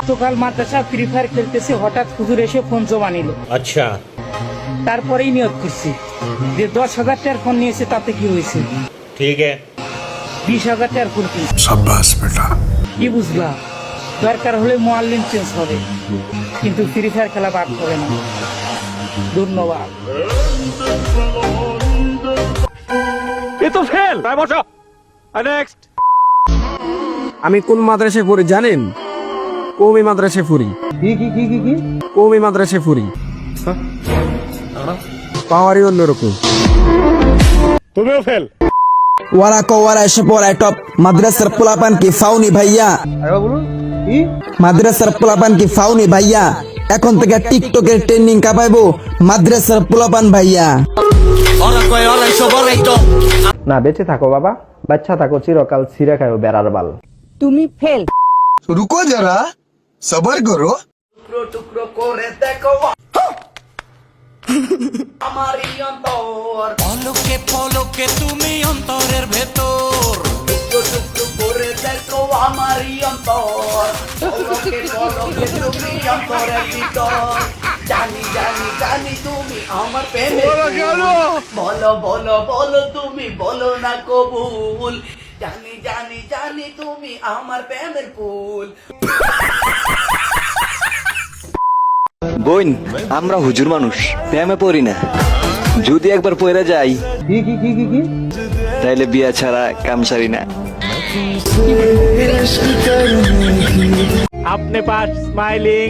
গতকাল মাদ্রাসা free fire খেলতেছে হঠাৎ হুজুর এসে ফোন জমা নিল। আচ্ছা। তারপরেই নিয়োগ করছি। যে দশ হাজার টাকার ফোন নিয়েছে তাতে কি হয়েছে? ঠিক বিশ হাজার টাকার ফোন কি? সাব্বাস বেটা। কি বুঝলা? দরকার হলে মোয়াল্লিন চেঞ্জ হবে। কিন্তু ফ্রি ফায়ার খেলা বাদ হবে না। ধন্যবাদ। এ তো ফেল আমি কোন মাদ্রাসায় পড়ি জানেন? কৌমি মাদ্রাসায় পড়ি কি কি কি কি কি? কৌমি মাদ্রাসায় পড়ি পাওয়ারই অন্যরকম ওরা কো ওরা এসে পড়ায় টপ। মাদ্রাসার পোলাপান কি ফাউনি ভাইয়া? মাদ্রাসার পোলাপান কি ফাউনি ভাইয়া? এখন থেকে টিকটকের ট্রেন্ডিং কাপাইবো। মাদ্রাসার পোলাপান ভাইয়া। না বেঁচে থাকো বাবা। বাচ্চা থাকো চিরকাল ছিঁড়ে খায়ও বেড়ার বাল। তুমি ফেল সবার করো। টুকরো টুকরো করে দেখো। আমারই অন্তর। পলকে পলকে তুমি অন্তরের ভেতর। টুকরো টুকরো করে দেখো আমারই অন্তর। পলকে পলকে তুমি অন্তরের ভিতর। জানি জানি জানি তুমি আমার প্রেমে বলো বলো বলো তুমি বলো না কবুল। জানি জানি জানি তুমি আমার প্রেমের ফুল। বোন আমরা হুজুর মানুষ প্রেমে পড়ি না। যদি একবার পড়ে যাই তাইলে বিয়া ছাড়া কাম সারি না। আপনি পাস স্মাইলিং।